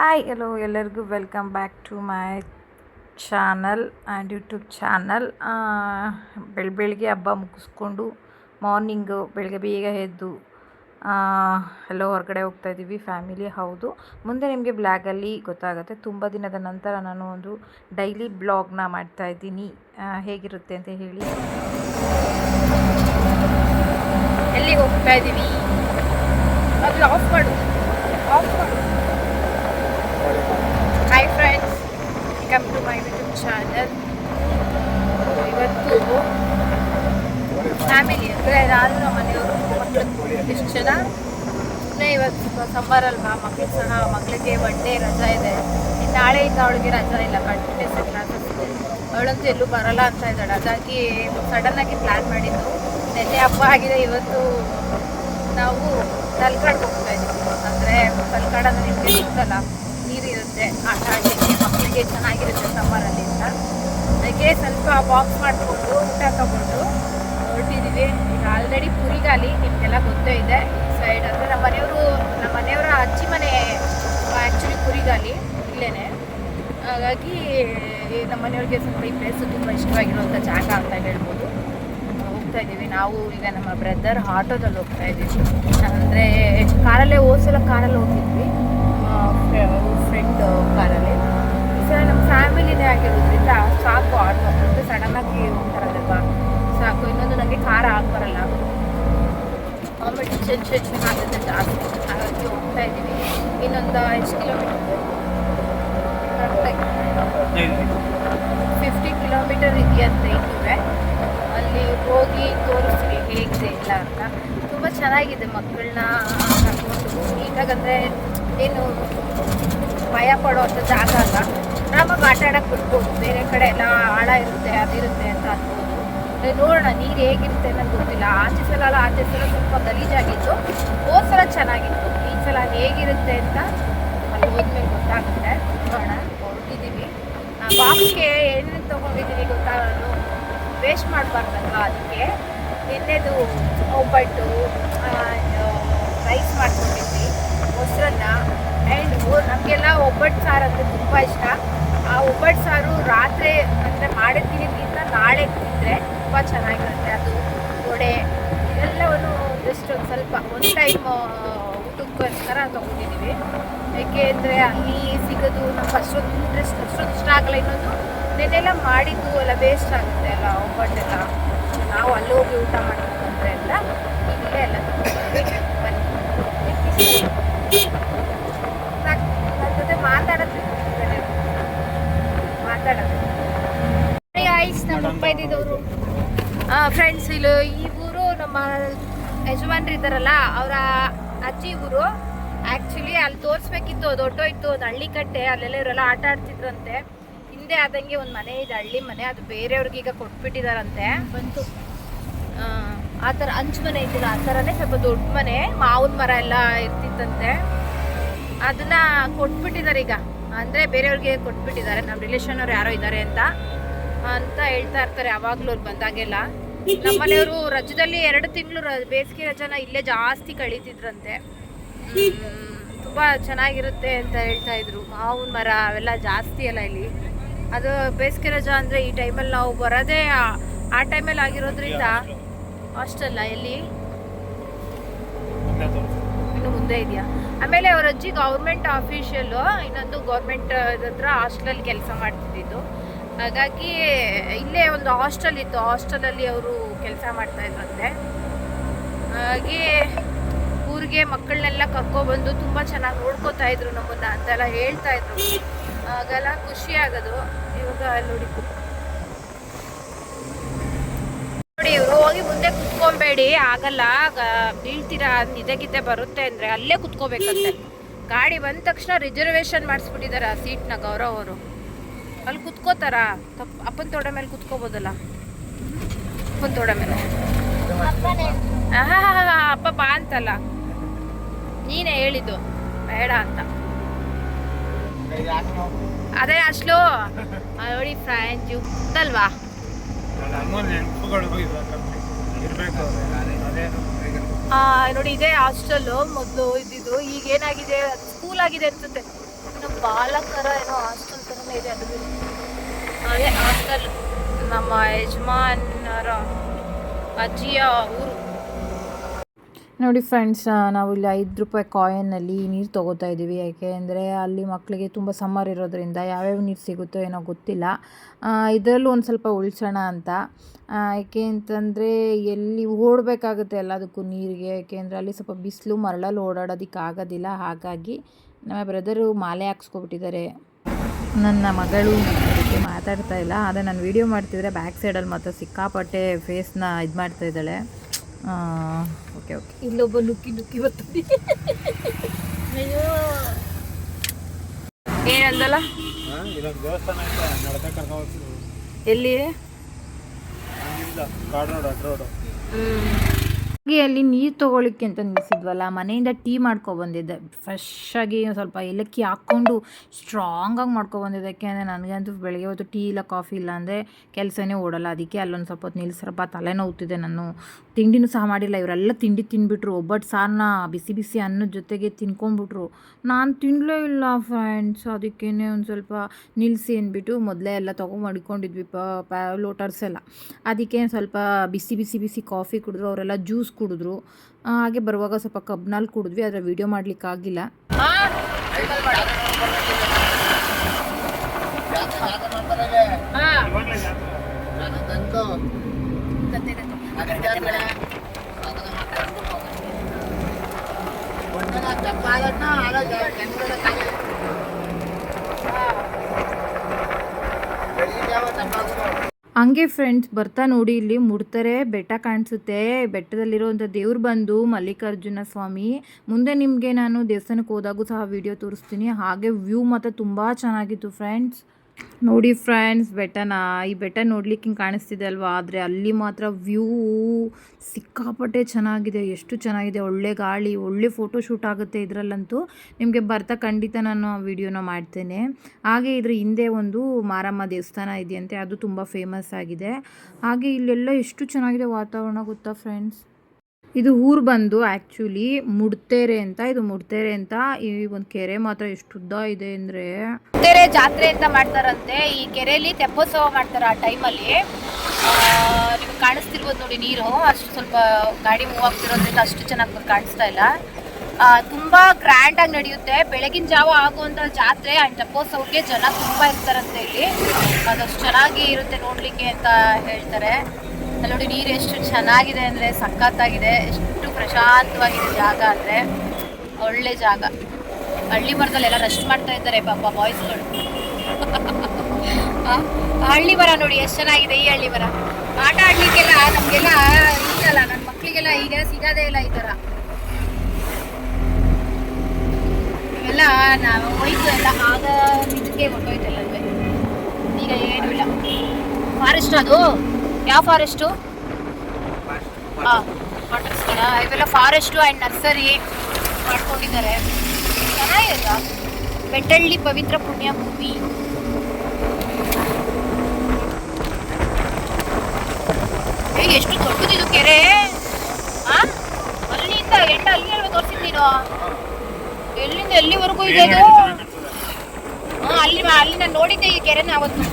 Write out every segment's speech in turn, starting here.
Hi hello ಎಲ್ಲರಿಗೂ welcome back to my channel and YouTube channel ಬೆಳ, ಬೆಳಗ್ಗೆ ಹಬ್ಬ ಮುಗಿಸ್ಕೊಂಡು ಮಾರ್ನಿಂಗು ಬೆಳಗ್ಗೆ ಬೇಗ ಎದ್ದು ಎಲ್ಲ ಎಲ್ಲೋ ಹೊರಗಡೆ ಹೋಗ್ತಾ ಇದ್ದೀವಿ ಫ್ಯಾಮಿಲಿ ಹೌದು. ಮುಂದೆ ನಿಮಗೆ ಬ್ಲಾಗಲ್ಲಿ ಗೊತ್ತಾಗುತ್ತೆ. ತುಂಬ ದಿನದ ನಂತರ ನಾನು ಒಂದು ಡೈಲಿ ಬ್ಲಾಗ್ನ ಮಾಡ್ತಾ ಇದ್ದೀನಿ. ಹೇಗಿರುತ್ತೆ ಅಂತ ಹೇಳಿ. ಎಲ್ಲಿಗೆ ಹೋಗ್ತಾ ಇದ್ದೀವಿ? ಅದು ಆಫ್ ಮಾಡು ಆಫ್ ಮಾಡು hi friends welcome to my YouTube channel ಇವತ್ತು ಫ್ಯಾಮಿಲಿ ಅಂದರೆ ನಾನು ನಮ್ಮ ಮನೆಯವರು ಮಕ್ಕಳು ಎಷ್ಟು ಜನ. ಸುಮ್ಮನೆ ಇವತ್ತು ಸಮ್ಮರ್ ಅಲ್ವಾ ಮಕ್ಕಳು ಸಹ ಮಕ್ಕಳಿಗೆ ಒನ್ ಡೇ ರಜಾ ಇದೆ. ನಾಳೆ ನಾಳೆಯಿಂದ ಅವಳಿಗೆ ರಜಾ ಇಲ್ಲ ಕಂಟಿನ್ಯೂಸ್ ಕ್ಲಾಸಸ್ ಇದೆ. ಅವಳಂತೂ ಎಲ್ಲೂ ಬರಲ್ಲ ಅಂತ ಇದ್ದಾಳೆ. ಸಡನ್ ಸಡನ್ನಾಗಿ ಪ್ಲ್ಯಾನ್ ಮಾಡಿದ್ದು, ನೆನ್ನೆ ಹಬ್ಬ ಆಗಿದೆ, ಇವತ್ತು ನಾವು ತಲ್ಕಾಡ್ ಹೋಗ್ತಾ ಇದ್ದೀವಿ. ಅಂದರೆ ತಲ್ಕಾಡ್ ಅಂದರೆ ನಿಮಗೆ ಗೊತ್ತಲ್ಲ, ನೀರಿರುತ್ತೆ ಆಟ ಆಡಲಿಕ್ಕೆ ಮಕ್ಕಳಿಗೆ ಚೆನ್ನಾಗಿರುತ್ತೆ ಸಮ್ಮರಲ್ಲಿ ಅಂತ. ಅದಕ್ಕೆ ಸ್ವಲ್ಪ ಬಾಕ್ಸ್ ಮಾಡಿಕೊಂಡು ಊಟ ತಗೊಂಡು ಹೊರಟಿದ್ದೀವಿ ಈಗ ಆಲ್ರೆಡಿ ಪುರಿಗಾಲಿ ನಿಮಗೆಲ್ಲ ಗೊತ್ತೇ ಇದೆ. ಸೈಡ್ ಅಂದರೆ ನಮ್ಮ ಮನೆಯವರು, ನಮ್ಮ ಮನೆಯವರ ಅಜ್ಜಿ ಮನೆ ಆ್ಯಕ್ಚುಲಿ ಪುರಿಗಾಲಿ ಇಲ್ಲೇ ಹಾಗಾಗಿ ನಮ್ಮ ಮನೆಯವ್ರಿಗೆ ಸ್ವಲ್ಪ ಈ ಪ್ಲೇಸು ತುಂಬ ಇಷ್ಟವಾಗಿರುವಂಥ ಜಾಗ ಅಂತ ಹೇಳ್ಬೋದು. ಹೋಗ್ತಾ ಇದ್ದೀವಿ. ನಾವು ಈಗ ನಮ್ಮ ಬ್ರದರ್ ಆಟೋದಲ್ಲಿ ಹೋಗ್ತಾ ಇದ್ದೀವಿ. ಅಂದರೆ ಕಾರಲ್ಲೇ ಓದ್ಸಲ ಕಾರಲ್ಲಿ ಹೋಗಿದ್ವಿ ಫ್ರೆಂಡ್ ಕಾರಲ್ಲಿ ಈ ಸಲ ನಮ್ಮ ಫ್ಯಾಮಿಲಿನೇ ಆಗಿರೋದ್ರಿಂದ ಸಾಕು ಆಟೋ ಅಂದರೆ ಸಡನ್ನಾಗಿ ಹೋಗ್ತಾರಲ್ವಾ ಸಾಕು ಇನ್ನೊಂದು ನನಗೆ ಖಾರ ಬರಲ್ಲ ಚೆನ್ನ ಚೆನ್ನ ಆಗುತ್ತೆ ಜಾಸ್ತಿ ಹಾಗಾಗಿ ಹೋಗ್ತಾ ಇದ್ದೀವಿ. ಇನ್ನೊಂದು ಎಷ್ಟು ಕಿಲೋಮೀಟರ್ ಫಿಫ್ಟಿ ಕಿಲೋಮೀಟರ್ ಇದೆಯಂತೆ ಇದ್ದರೆ ಅಲ್ಲಿ ಹೋಗಿ ತೋರಿಸ್ತೀವಿ ಹೇಗಿದೆ ಇಲ್ಲ ಅಂತ. ತುಂಬ ಚೆನ್ನಾಗಿದೆ ಮಕ್ಕಳನ್ನ ಕರ್ಕೊಂಡು ಈಗಾಗಂದರೆ ಏನು ಭಯ ಪಡೋ ಜಾಗ ಅಲ್ಲ ಆರಾಮಾಗಿ ಆಟ ಆಡಕ್ಕೆ ಬಿಡ್ಬೋದು. ಬೇರೆ ಕಡೆ ಎಲ್ಲ ಆಳ ಇರುತ್ತೆ ಅದಿರುತ್ತೆ ಅಂತ ಅನ್ಬೋದು. ನೋಡೋಣ, ನೀರು ಹೇಗಿರುತ್ತೆ ಅನ್ನೋದು ಗೊತ್ತಿಲ್ಲ. ಆಚೆ ಸಲ ಅಲ್ಲ ಆಚೆ ಸಲ ಸ್ವಲ್ಪ ಗಲೀಜಾಗಿತ್ತು ಹೋದ ಸಲ ಚೆನ್ನಾಗಿತ್ತು. ಈ ಸಲ ಹೇಗಿರುತ್ತೆ ಅಂತ ಅಲ್ಲಿ ಹೋದ್ಮೇಲೆ ಗೊತ್ತಾಗುತ್ತೆ. ನೋಡೋಣ. ಹೊರಟಿದ್ದೀವಿ ಬಾಕ್ಸ್ಗೆ ಏನೇನು ತೊಗೊಂಡಿದ್ದೀವಿ ಗೊತ್ತಾ ವೇಸ್ಟ್ ಮಾಡಬಾರ್ದಲ್ವ ಅದಕ್ಕೆ? ನಿನ್ನೆದು ಒಬ್ಬಟ್ಟು ರೈಸ್ ಮಾಡ್ಕೊಂಡಿದ್ವಿ, ಮೊಸರನ್ನ. ಆ್ಯಂಡ್ ನಮಗೆಲ್ಲ ಒಬ್ಬಟ್ಟು ಸಾರು ಅಂದರೆ ತುಂಬ ಇಷ್ಟ. ಆ ಒಬ್ಬಟ್ಟು ಸಾರು ರಾತ್ರಿ ಅಂದರೆ ಮಾಡಿದ್ಕಿಂತ ನಾಳೆ ತಿಂದರೆ ತುಂಬ ಚೆನ್ನಾಗಿರುತ್ತೆ. ಅದು ವಡೆ, ಇದೆಲ್ಲವನ್ನು ಜಸ್ಟ್ ಒಂದು ಸ್ವಲ್ಪ, ಒಂದು ಟೈಮ್ ಊಟಕ್ಕೋಸ್ಕರ ತೊಗೊಂಡಿದ್ದೀವಿ ಅಂದರೆ ಅಲ್ಲಿ ಸಿಗೋದು ನಮ್ಗೆ ಅಷ್ಟೊಂದು ಇಂಟ್ರೆಸ್ಟ್ ಅಷ್ಟೊಂದು ಇಷ್ಟ ಆಗಲ್ಲ. ಇನ್ನೊಂದು ನೆನ್ನೆಲ್ಲ ಮಾಡಿದ್ದು ಎಲ್ಲ ವೇಸ್ಟ್ ಆಗುತ್ತೆ ಅಲ್ಲ ಒಬ್ಬಟ್ಟೆಲ್ಲ ನಾವು ಅಲ್ಲೋಗಿ ಊಟ ಮಾಡಬೇಕು ಅಂದರೆ ಎಲ್ಲ ಇಲ್ಲೇ ಎಲ್ಲ ತಗೊಂಡಿದ್ದೀವಿ. ಬನ್ನಿ ಸಾಕು. ನನ್ನ ಜೊತೆ ಮಾತಾಡೋದು ಮಾತಾಡೋದು ಆಯ್ಸ್ ನಮ್ಮ ಅಪ್ಪ ಇದ್ದಿದ್ದವರು ಫ್ರೆಂಡ್ಸ್ ಇಲ್ಲಿ ಈ ಊರು ನಮ್ಮ ಯಜಮಾನ್ರು ಇದ್ದಾರಲ್ಲ ಅವರ ಅಜ್ಜಿ ಊರು. ಆ್ಯಕ್ಚುಲಿ ಅಲ್ಲಿ ತೋರಿಸ್ಬೇಕಿತ್ತು ಅದು ಹೊಟ್ಟೋಯ್ತು ಅದು ಹಳ್ಳಿ ಕಟ್ಟೆ ಅಲ್ಲೆಲ್ಲ ಇವರೆಲ್ಲ ಆಟ ಆಡ್ತಿದ್ರಂತೆ. ಹಿಂದೆ ಆದಂಗೆ ಒಂದು ಮನೆ ಇದೆ ಹಳ್ಳಿ ಮನೆ ಅದು ಬೇರೆಯವ್ರಿಗೆ ಈಗ ಕೊಟ್ಬಿಟ್ಟಿದಾರಂತೆ. ಬಂತು. ಆ, ಆ ಥರ ಹಂಚು ಮನೆ ಇದ್ದಿಲ್ಲ ಆ ಥರನೇ ಸ್ವಲ್ಪ ದೊಡ್ಡ ಮನೆ ಮಾವಿನ ಮರ ಎಲ್ಲ ಇರ್ತಿತ್ತಂತೆ. ಅದನ್ನ ಕೊಟ್ಬಿಟ್ಟಿದ್ದಾರೆ ಈಗ. ಅಂದರೆ ಬೇರೆಯವ್ರಿಗೆ ಕೊಟ್ಬಿಟ್ಟಿದ್ದಾರೆ ನಮ್ಮ ರಿಲೇಷನ್ ಅವ್ರು ಯಾರೋ ಇದ್ದಾರೆ ಅಂತ. ಅಂತ ಹೇಳ್ತಾ ಇರ್ತಾರೆ ಯಾವಾಗಲೂ ಅವ್ರು ಬಂದಾಗೆಲ್ಲ. ನಮ್ಮ ಮನೆಯವರು ರಜದಲ್ಲಿ ಎರಡು ತಿಂಗಳು ಬೇಸಿಗೆ ರಜಾನ ಇಲ್ಲೇ ಜಾಸ್ತಿ ಕಳೀತಿದ್ರಂತೆ. ತುಂಬಾ ಚೆನ್ನಾಗಿರುತ್ತೆ ಅಂತ ಹೇಳ್ತಾ ಇದ್ರು. ಮಾವಿನ ಮರ ಅವೆಲ್ಲ ಜಾಸ್ತಿ ಅಲ್ಲ ಇಲ್ಲಿ. ಅದು ಬೇಸಿಗೆ ರಜಾ ಅಂದ್ರೆ ಈ ಟೈಮಲ್ಲಿ ನಾವು ಬರೋದೇ ಆ- ಟೈಮಲ್ಲಿ ಆಗಿರೋದ್ರಿಂದ ಅಷ್ಟಲ್ಲ ಎಲ್ಲಿ? ಇನ್ನು ಮುಂದೆ ಇದೆಯಾ? ಆಮೇಲೆ ಅವರ ಅಜ್ಜಿ ಗೌರ್ಮೆಂಟ್ ಆಫೀಷಿಯಲ್ಲು ಇನ್ನೊಂದು ಗೌರ್ಮೆಂಟ್ ಹತ್ರ ಹಾಸ್ಟೆಲಲ್ಲಿ ಕೆಲಸ ಮಾಡ್ತಿದ್ದಿದ್ದು. ಹಾಗಾಗಿ ಇಲ್ಲೇ ಒಂದು ಹಾಸ್ಟೆಲ್ ಇತ್ತು. ಹಾಸ್ಟೆಲಲ್ಲಿ ಅವರು ಕೆಲಸ ಮಾಡ್ತಾ ಇದ್ರಂತೆ. ಹಾಗೆ ಊರಿಗೆ ಮಕ್ಕಳನ್ನೆಲ್ಲ ಕರ್ಕೊಬಂದು ತುಂಬ ಚೆನ್ನಾಗಿ ನೋಡ್ಕೋತಾ ಇದ್ರು ನಮ್ಮನ್ನ ಅಂತೆಲ್ಲ ಹೇಳ್ತಾ ಇದ್ರು. ಆಗೆಲ್ಲ ಖುಷಿ ಆಗೋದು. ಇವಾಗ ನೋಡಿ. ನೋಡಿ, ಇವರು ಹೋಗಿ ಮುಂದೆ ಕುತ್ಕೊಬೇಡಿ. ಆಗಲ್ಲ. ಬೀಳ್ತೀರಾ ಗಿದ್ದೆ ಬರುತ್ತೆ ಅಂದ್ರೆ ಅಲ್ಲೇ ಕುತ್ಕೋಬೇಕಂತೆ. ಗಾಡಿ ಬಂದ ತಕ್ಷಣ ರಿಸರ್ವೇಶನ್ ಮಾಡಿಸ್ಬಿಟ್ಟಿದ್ದಾರೆ ಆ ಸೀಟ್ನ ಗೌರವ್ ಅವರು. ಅಲ್ಲಿ ಕುತ್ಕೋತಾರ? ತಪ್ಪ ಅಪ್ಪನ ತೋಡ ಮೇಲೆ ಕುತ್ಕೋಬೋದಲ್ಲ? ಅಪ್ಪನ ತೋಡ ಮೇಲೆ. ಅಪ್ಪ ಬಾ ಅಂತಲ್ಲ. ನೀನೇ ಹೇಳಿದ್ದು. ಬೇಡ ಅಂತ. ಅದೇ ಅಷ್ಟು ನೋಡಿ ಫ್ರಾಂಜು ಆ, ನೋಡಿ ಇದೇ ಹಾಸ್ಟೆಲ್ ಮೊದಲು ಇದ್ದಿದ್ದು. ಈಗ ಏನಾಗಿದೆ? ಸ್ಕೂಲ್ ಆಗಿದೆ ಅನ್ಸುತ್ತೆ. ಬಾಲಕರ ಏನೋ ಹಾಸ್ಟೆಲ್ ಥರನೇ ಇದೆ ಅದು. ಅದೇ ಹಾಸ್ಟೆಲ್ ನಮ್ಮ ಯಜಮಾನರ ಅಜ್ಜಿಯ ಊರು. ನೋಡಿ ಫ್ರೆಂಡ್ಸ್ ನಾವು ಇಲ್ಲಿ ಐದು ರೂಪಾಯಿ ಕಾಯಿನಲ್ಲಿ ನೀರು ತೊಗೋತಾ ಇದ್ದೀವಿ ಯಾಕೆ ಅಂದರೆ ಅಲ್ಲಿ ಮಕ್ಕಳಿಗೆ ತುಂಬ ಸಮ್ಮರ್ ಇರೋದ್ರಿಂದ ಯಾವ್ಯಾವ ನೀರು ಸಿಗುತ್ತೋ ಏನೋ ಗೊತ್ತಿಲ್ಲ. ಇದರಲ್ಲೂ ಒಂದು ಸ್ವಲ್ಪ ಉಳಿಸೋಣ ಅಂತ. ಯಾಕೆ ಅಂತಂದರೆ ಎಲ್ಲಿ ಓಡಬೇಕಾಗುತ್ತೆ ಎಲ್ಲದಕ್ಕೂ ನೀರಿಗೆ. ಯಾಕೆಂದರೆ ಅಲ್ಲಿ ಸ್ವಲ್ಪ ಬಿಸಿಲು ಮರಳಲ್ಲಿ ಓಡಾಡೋದಕ್ಕೆ ಆಗೋದಿಲ್ಲ ಹಾಗಾಗಿ ನಮ್ಮ ಬ್ರದರು ಮಾಲೆ ಹಾಕ್ಸ್ಕೊಬಿಟ್ಟಿದ್ದಾರೆ. ನನ್ನ ಮಗಳು ಅದಕ್ಕೆ ಮಾತಾಡ್ತಾ ಇಲ್ಲ ಆದರೆ ನಾನು ವೀಡಿಯೋ ಮಾಡ್ತಿದ್ರೆ ಬ್ಯಾಕ್ ಸೈಡಲ್ಲಿ ಮಾತ್ರ ಸಿಕ್ಕಾಪಟ್ಟೆ ಫೇಸ್ನ ಇದು ಮಾಡ್ತಾ ಇದ್ದಾಳೆ. ಓಕೆ ಓಕೆ ಇಲ್ಲೊಬ್ಬ ನುಕ್ಕಿ ನುಕ್ಕಿ ಬರ್ತದೆ. ಅಯ್ಯೋ. ಏನಂದಲ್ಲ? ಎಲ್ಲಿ ಕಾಡ್ ರೋಡ್ ಅಡ್ ರೋಡು. ಅಲ್ಲಿ ನೀರು ತೊಗೊಳಿಕ್ಕೆ ಅಂತ ನಿಲ್ಸಿದ್ವಲ್ಲ, ಮನೆಯಿಂದ ಟೀ ಮಾಡ್ಕೊಬಂದಿದ್ದೆ ಫ್ರೆಶ್ ಆಗಿ ಸ್ವಲ್ಪ ಏಲಕ್ಕಿ ಹಾಕ್ಕೊಂಡು ಸ್ಟ್ರಾಂಗಾಗಿ ಮಾಡ್ಕೊಬಂದಿದ್ದೆ ಯಾಕೆಂದರೆ ನನಗಂತೂ ಬೆಳಗ್ಗೆ ಹೊತ್ತು ಟೀ ಇಲ್ಲ, ಕಾಫಿ ಇಲ್ಲ ಅಂದರೆ ಕೆಲಸನೇ ಓಡಲ್ಲ. ಅದಕ್ಕೆ ಅಲ್ಲೊಂದು ಸ್ವಲ್ಪ ಹೊತ್ತು ನಿಲ್ಲಿಸ್ರಪ್ಪ ತಲೆನೋವುತ್ತಿದೆ ನಾನು. ತಿಂಡಿನೂ ಸಹ ಮಾಡಿಲ್ಲ. ಇವರೆಲ್ಲ ತಿಂಡಿ ತಿನ್ಬಿಟ್ರು ಒಬ್ಬಟ್ಟು ಸಾರನ್ನ ಬಿಸಿ ಬಿಸಿ ಅನ್ನದ ಜೊತೆಗೆ ತಿನ್ಕೊಂಡ್ಬಿಟ್ರು. ನಾನು ತಿನ್ನಲೇ ಇಲ್ಲ ಫ್ರೆಂಡ್ಸ್ ಅದಕ್ಕೇ ಒಂದು ಸ್ವಲ್ಪ ನಿಲ್ಲಿಸಿ ಅಂದ್ಬಿಟ್ಟು ಮೊದಲೇ ಎಲ್ಲ ತೊಗೊಂಡು ಮಡ್ಕೊಂಡಿದ್ವಿ ಪ, ಲೋಟರ್ಸ್ ಎಲ್ಲ. ಅದಕ್ಕೆ ಸ್ವಲ್ಪ ಬಿಸಿ ಬಿಸಿ ಬಿಸಿ ಕಾಫಿ ಕುಡಿದ್ರು. ಅವರೆಲ್ಲ ಜ್ಯೂಸ್ ಕುಡಿದ್ರು. ಹಾಗೆ ಬರುವಾಗ ಸ್ವಲ್ಪ ಕಬ್ನಲ್ಲಿ ಕುಡಿದ್ವಿ. ಆದರೆ ವೀಡಿಯೋ ಮಾಡಲಿಕ್ಕಾಗಿಲ್ಲ. ಹಂಗೆ ಫ್ರೆಂಡ್ಸ್ ಬರ್ತಾ ನೋಡಿ, ಇಲ್ಲಿ ಮುಡ್ತಾರೆ, ಬೆಟ್ಟ ಕಾಣಿಸುತ್ತೆ. ಬೆಟ್ಟದಲ್ಲಿರುವಂಥ ದೇವ್ರು ಬಂದು ಮಲ್ಲಿಕಾರ್ಜುನ ಸ್ವಾಮಿ. ಮುಂದೆ ನಿಮಗೆ ನಾನು ದೇವಸ್ಥಾನಕ್ಕೆ ಹೋದಾಗೂ ಸಹ ವಿಡಿಯೋ ತೋರಿಸ್ತೀನಿ. ಹಾಗೆ ವ್ಯೂ ಮಾತ್ರ ತುಂಬ ಚೆನ್ನಾಗಿತ್ತು ಫ್ರೆಂಡ್ಸ್ ನೋಡಿ ಫ್ರೆಂಡ್ಸ್ ಬೆಟ್ಟನ? ಈ ಬೆಟ್ಟ ನೋಡ್ಲಿಕ್ಕೆ ಹಿಂಗೆ ಕಾಣಿಸ್ತಿದೆ ಅಲ್ವಾ? ಆದರೆ ಅಲ್ಲಿ ಮಾತ್ರ ವ್ಯೂ ಸಿಕ್ಕಾಪಟ್ಟೆ ಚೆನ್ನಾಗಿದೆ. ಎಷ್ಟು ಚೆನ್ನಾಗಿದೆ. ಒಳ್ಳೆ ಗಾಳಿ, ಒಳ್ಳೆ ಫೋಟೋ ಶೂಟ್ ಆಗುತ್ತೆ ಇದರಲ್ಲಂತೂ. ನಿಮಗೆ ಬರ್ತಾ ಖಂಡಿತ ನಾನು ವಿಡಿಯೋನ ಮಾಡ್ತೇನೆ. ಹಾಗೆ ಇದ್ರ ಹಿಂದೆ ಒಂದು ಮಾರಮ್ಮ ದೇವಸ್ಥಾನ ಇದೆಯಂತೆ. ಅದು ತುಂಬ ಫೇಮಸ್ ಆಗಿದೆ. ಹಾಗೆ ಇಲ್ಲೆಲ್ಲ ಎಷ್ಟು ಚೆನ್ನಾಗಿದೆ ವಾತಾವರಣ ಗೊತ್ತಾ ಫ್ರೆಂಡ್ಸ್ ಇದು ಊರು ಬಂದು ಆ್ಯಕ್ಚುಲಿ ಮುಡ್ತೇರೆ ಅಂತ, ಇದು ಮುಡ್ತೇರೆ ಅಂತ ಈ ಒಂದು ಕೆರೆ ಮಾತ್ರ ಎಷ್ಟು ಉದ್ದ ಇದೆ ಅಂದ್ರೆ. ಮುಡ್ತೇರೆ ಜಾತ್ರೆ ಅಂತ ಮಾಡ್ತಾರಂತೆ. ಈ ಕೆರೆಯಲ್ಲಿ ತೆಪ್ಪೋತ್ಸವ ಮಾಡ್ತಾರೆ ಆ ಟೈಮಲ್ಲಿ ನಿಮ್ಗೆ ಕಾಣಿಸ್ತಿರ್ಬೋದು ನೋಡಿ ನೀರು. ಅಷ್ಟು ಸ್ವಲ್ಪ ಗಾಡಿ ಮೂವ್ ಆಗ್ತಿರೋದ್ರಿಂದ ಅಷ್ಟು ಚೆನ್ನಾಗಿ ಕಾಣಿಸ್ತಾ ಇಲ್ಲ. ತುಂಬಾ ಗ್ರ್ಯಾಂಡ್ ಆಗಿ ನಡೆಯುತ್ತೆ. ಬೆಳಗಿನ ಜಾವ ಆಗುವಂತ ಜಾತ್ರೆ ಅಂಡ್ ತೆಪ್ಪೋತ್ಸವಕ್ಕೆ ಜನ ತುಂಬಾ ಇರ್ತಾರಂತೆ ಇಲ್ಲಿ. ಅದಷ್ಟು ಚೆನ್ನಾಗಿ ಇರುತ್ತೆ ನೋಡ್ಲಿಕ್ಕೆ ಅಂತ ಹೇಳ್ತಾರೆ. ನೋಡಿ, ನೀರು ಎಷ್ಟು ಚೆನ್ನಾಗಿದೆ ಅಂದ್ರೆ, ಸಖತ್ತಾಗಿದೆ. ಎಷ್ಟು ಪ್ರಶಾಂತವಾಗಿದೆ ಜಾಗ ಅಂದ್ರೆ, ಒಳ್ಳೆ ಜಾಗ. ಹಳ್ಳಿ ಮರದಲ್ಲೆಲ್ಲ ರೆಸ್ಟ್ ಮಾಡ್ತಾ ಇದ್ದಾರೆ ಪಾಪ ಬಾಯ್ಸ್ಗಳು ಹಳ್ಳಿ ಮರ ನೋಡಿ, ಎಷ್ಟು ಚೆನ್ನಾಗಿದೆ ಈ ಹಳ್ಳಿ ಮರ. ಆಟ ಆಡ್ಲಿಕ್ಕೆಲ್ಲ ನಮಗೆಲ್ಲ ಇಲ್ಲಲ್ಲ ನನ್ನ ಮಕ್ಕಳಿಗೆಲ್ಲ ಈಗ ಸಿಗೋದೇ ಇಲ್ಲ ಈ ತರ. ಇವೆಲ್ಲ ನಾವು ಹೋಯ್ತು, ಎಲ್ಲ ಆಗ ಇದಕ್ಕೆ ಹೊಟ್ಟೋಯ್ತಲ್ಲ ಈಗ ಏನು ಇಲ್ಲ. ಫಾರೆಸ್ಟ್ ಅದು. ಯಾವ ಫಾರೆಸ್ಟು? ಹಾಂ ಇವೆಲ್ಲ ಫಾರೆಸ್ಟು ಆ್ಯಂಡ್ ನರ್ಸರಿ ಮಾಡ್ಕೊಂಡಿದ್ದಾರೆ. ಚೆನ್ನಾಗಿಲ್ಲ ಬೆಟ್ಟಳ್ಳಿ ಪವಿತ್ರ ಪುಣ್ಯ ಭೂಮಿ. ಎಷ್ಟು ದೊಡ್ಡದಿದು ಕೆರೆ? ಅಲ್ಲಿಂದ ಎಂಡ ಅಲ್ಲಿ ಹೇಳ್ಬೇಕು ನೀನು? ಎಲ್ಲಿಂದ ಎಲ್ಲಿವರೆಗೂ ಇದೆ ಅದು? ಹಾ ಅಲ್ಲಿ ಅಲ್ಲಿ ನಾನು ನೋಡಿದ್ದೆ ಈ ಕೆರೆನ ಅವತ್ತು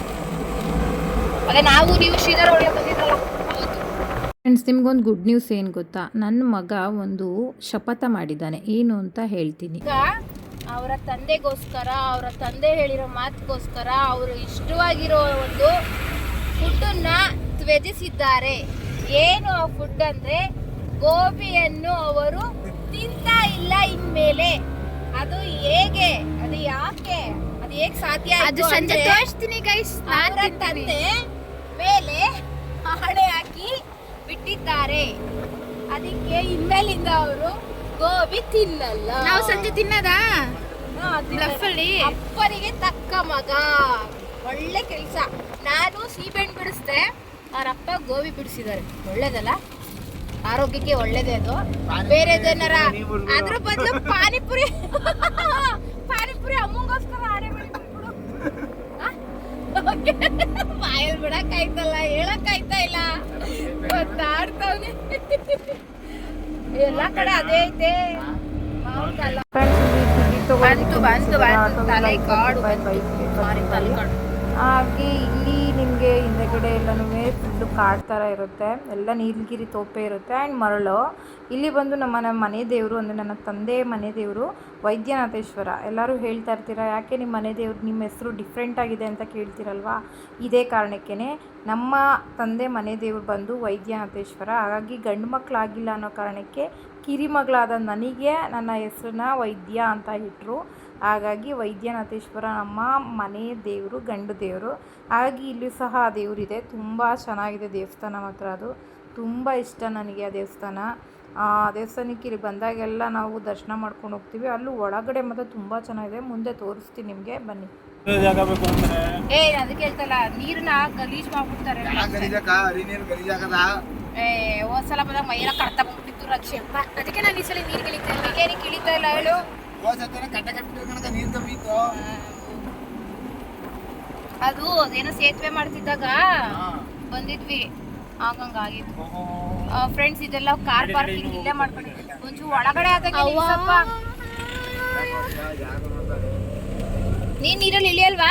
ಅದೇ ನಾವು, ನೀವು ಶ್ರೀಧರ ಒಳಗೆ ಫ್ರೆಂಡ್ಸ್ ನಿಮ್ಗೊಂದು ಗುಡ್ ನ್ಯೂಸ್ ಏನು ಗೊತ್ತಾ? ನನ್ನ ಮಗ ಒಂದು ಶಪಥ ಮಾಡಿದ್ದಾನೆ. ಏನು ಅಂತ ಹೇಳ್ತೀನಿ. ಈಗ ಅವರ ತಂದೆಗೋಸ್ಕರ ಅವರ ತಂದೆ ಹೇಳಿರೋ ಮಾತುಗೋಸ್ಕರ ಅವರು ಇಷ್ಟವಾಗಿರೋ ಒಂದು ಫುಡ್ಡನ್ನ ತ್ಯಜಿಸಿದ್ದಾರೆ. ಏನು ಆ ಫುಡ್ ಅಂದ್ರೆ ಗೋಬಿಯನ್ನು ಅವರು ತಿಂತಾ ಇಲ್ಲ ಇನ್ಮೇಲೆ. ಅದು ಹೇಗೆ? ಅದು ಯಾಕೆ? ಅದು ಹೇಗೆ ಸಾಧ್ಯ ಅದು ಸಂಜೆ ತೋರಿಸ್ತೀನಿ ಗೈಸ್ ಅವರ ತಂದೆ ಮೇಲೆ ಹಾಳೆ ಹಾಕಿ ಬಿಟ್ಟಿದ್ದಾರೆ ಅದಕ್ಕೆ ಇನ್ಮೇಲಿಂದ ಅವರು ಗೋಬಿ ತಿನ್ನಲ್ಲ. ನಾವು ಸಂಜೆ ತಿನ್ನದಾ? ಹಾ, ತಿನ್ನಲ್ಲ. ಅಲ್ಲಿ ಅಪ್ಪನಿಗೆ ತಕ್ಕ ಮಗ. ಒಳ್ಳೆ ಕೆಲಸ. ನಾನು ಸೀಬೆಹಣ್ಣು ಬಿಡಿಸ್ದೆ. ಅವ್ರ ಅಪ್ಪ ಗೋಬಿ ಬಿಡಿಸಿದ್ದಾರೆ. ಒಳ್ಳೇದಲ್ಲ? ಆರೋಗ್ಯಕ್ಕೆ ಒಳ್ಳೇದೇ ಅದು. ಬೇರೆದೇನಾರ ಅದ್ರ ಬದಲು ಪಾನಿಪುರಿ. ಪಾನಿಪುರಿ ಅಮ್ಮಂಗೋಸ್ಕರ ಆಡೆ ಬಿಡು ಬಾಯಲ್ಲಿ ಬಿಡಕ್ ಆಯ್ತಲ್ಲ ಹೇಳಕ್ ಆಯ್ತಾ ಇಲ್ಲ. ಗೊತ್ತಾಡ್ತಾವ್ನೆ ಎಲ್ಲಾ ಕಡೆ ಅದೇ ಐತೆ. ಬಂತು ಬಂತು ಬಂತು. ತಲೆ ಕಾಡು ಸಾರಿ ತಲ್ಕೊಂಡು ಹಾಗೆ ಇಲ್ಲಿ ನಿಮಗೆ ಹಿಂದೆಗಡೆ ಎಲ್ಲನೂ ಫುಲ್ಲು ಕಾಡು ಥರ ಇರುತ್ತೆ. ಎಲ್ಲ ನೀಲಗಿರಿ ತೋಪೆ ಇರುತ್ತೆ. ಆ್ಯಂಡ್ ಮರಳು. ಇಲ್ಲಿ ಬಂದು ನಮ್ಮ ನಮ್ಮ ಮನೆ ದೇವರು, ಅಂದರೆ ನನ್ನ ತಂದೆ ಮನೆ ದೇವರು ವೈದ್ಯನಾಥೇಶ್ವರ. ಎಲ್ಲರೂ ಹೇಳ್ತಾ ಇರ್ತೀರ, ಯಾಕೆ ನಿಮ್ಮ ಮನೆ ದೇವ್ರು ನಿಮ್ಮ ಹೆಸರು ಡಿಫ್ರೆಂಟ್ ಆಗಿದೆ ಅಂತ ಕೇಳ್ತೀರಲ್ವಾ? ಇದೇ ಕಾರಣಕ್ಕೇ ನಮ್ಮ ತಂದೆ ಮನೆ ದೇವರು ಬಂದು ವೈದ್ಯನಾಥೇಶ್ವರ. ಹಾಗಾಗಿ ಗಂಡು ಮಕ್ಕಳಾಗಿಲ್ಲ ಅನ್ನೋ ಕಾರಣಕ್ಕೆ ಕಿರಿಮಗಳಾದ ನನಗೆ ನನ್ನ ಹೆಸರನ್ನ ವೈದ್ಯ ಅಂತ ಇಟ್ಟರು ಹಾಗಾಗಿ ವೈದ್ಯನಾಥೇಶ್ವರ ನಮ್ಮ ಮನೆ ದೇವರು ಗಂಡು ದೇವರು. ಹಾಗಾಗಿ ಇಲ್ಲಿ ಸಹ ಆ ದೇವರಿದೆ ತುಂಬ ಚೆನ್ನಾಗಿದೆ ದೇವಸ್ಥಾನ ಮಾತ್ರ ಅದು. ತುಂಬ ಇಷ್ಟ ನನಗೆ ಆ ದೇವಸ್ಥಾನ. ಆ ದೇವಸ್ಥಾನಕ್ಕೆ ಇಲ್ಲಿ ಬಂದಾಗೆಲ್ಲ ನಾವು ದರ್ಶನ ಮಾಡ್ಕೊಂಡು ಹೋಗ್ತೀವಿ. ಅಲ್ಲೂ ಒಳಗಡೆ ಮಾತ್ರ ತುಂಬ ಚೆನ್ನಾಗಿದೆ. ಮುಂದೆ ತೋರಿಸ್ತೀನಿ ನಿಮಗೆ. ಬನ್ನಿ. ಏ ಅದಕ್ಕೆ ಹೇಳ್ತಲ್ಲ ನೀರನ್ನ ಗಲೀಜ್ ಮಾಡ್ಬಿಡ್ತಾರೆ. ಏ ಹೋದ್ಸಲ ಬಂದಾಗ ಮೈಯೆಲ್ಲ ಕಡ್ತಾ ಬಿಟ್ಟಿತ್ತು ರಕ್ಷೆ. ಅದಕ್ಕೆ ನಾನು ಈ ಸಲ ನೀರು ಗಿಳಿತಾ ಇಲ್ಲ ಏನಕ್ಕೆ ಇಳಿತಾ ಇಲ್ಲ ಹೇಳು. ಹೋಸತ್ತನ ಕಟ್ಟ ಕಟ್ಬಿಟ್ಟು ನೀರು ತಪ್ಪೀತು ಅದು ಅದೇನೋ ಸೇತುವೆ ಮಾಡ್ತಿದ್ದಾಗ ಬಂದಿದ್ವಿ. ಹಂಗಂಗಾಗಿತ್ತು ಫ್ರೆಂಡ್ಸ್ ಇದೆಲ್ಲ ಕಾರ್ ಪಾರ್ಕಿಂಗ್ ಇಲ್ಲೇ ಮಾಡ್ಕೊಂಡಿದ್ವಿ ಒಂಚೂರು ಒಳಗಡೆ ಆದಾಗ ನೀನ್ ನೀರಲ್ಲಿ ಇಳಿಯಲ್ವಾ?